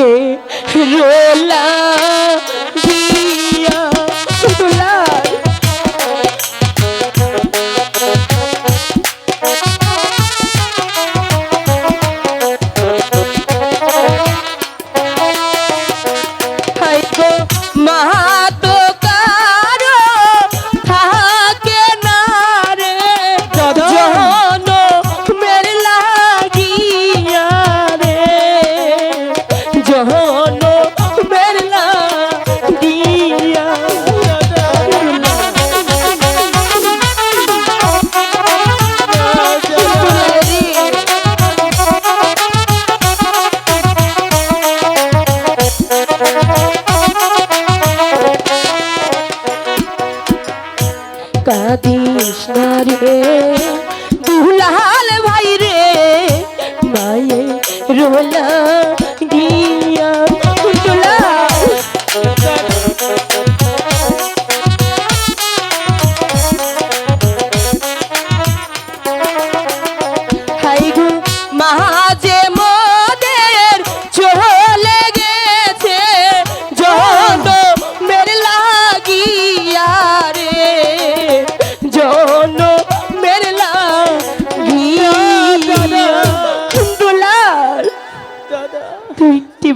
মায়ে রোলা কাদিস না রে। দুলাল ভাই রে মায়ে রোলা গিয়া হাই গো মাঝে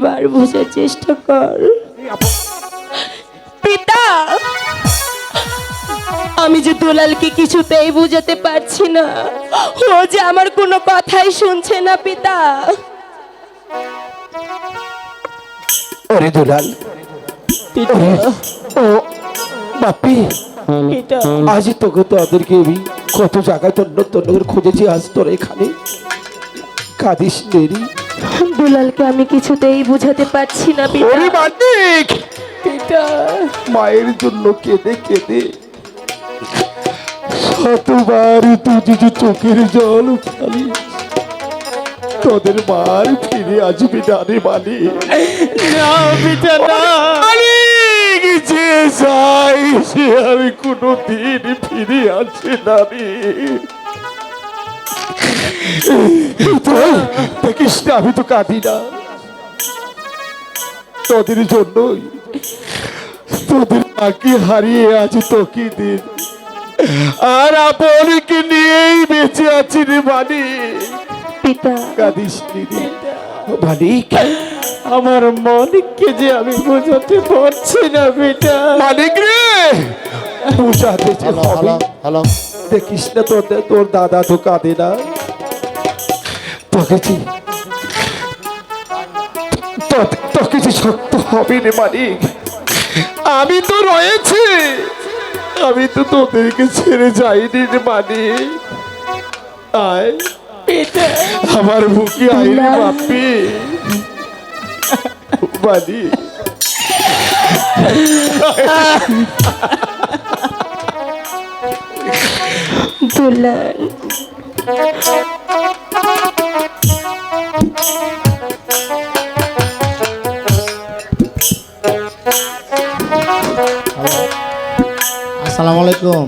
একটিবার বোঝার চেষ্টা কর। পিতা আমি যে দুলালকে কিছুতেই বুঝাতে পারছি না। ও যে আমার কোনো কথাই শুনছে না পিতা। ওরে দুলাল ও বাপি আজ তোকে তোদেরকে আমি কত জায়গায় তন্ন তন্ন করে খুঁজেছি আজ তোর এখানে। কাঁদিস দেরি। দুলালকে আমি কিছুতেই বুঝাতে পারছি না পিতা। ওরে মানিক! পিতা। মায়ের জন্য কেঁদে কেঁদে শতবার তুই যে চোখের জল উঠালি তোদের মার ফিরে আসবি না রে মালি না পিতা না। যে যাই সে আমি কোনো দিন ফিরে আসে না রে। না আমি তো কাঁদি না। তোদের জন্যই তোদের মাকে হারিয়ে আছি তোকে দিন। আর আপনকে নিয়েই বেঁচে আছি রে পিতা। কাঁদিস আমার মনকে যে আমি বোঝাতে পারছি না পিতা মালিক রে বুঝাতে হ্যালো দেখিস না তোর তোর দাদা তো কাঁদে না। তোকে তোকে যে শক্ত হবে রে মালিক আমি তো রয়েছি। আমি তো তোদেরকে ছেড়ে যাইনি রে মালিক আয় আমার বুকে রে বাপি। মালিক দুলাল। আসসালামু আলাইকুম।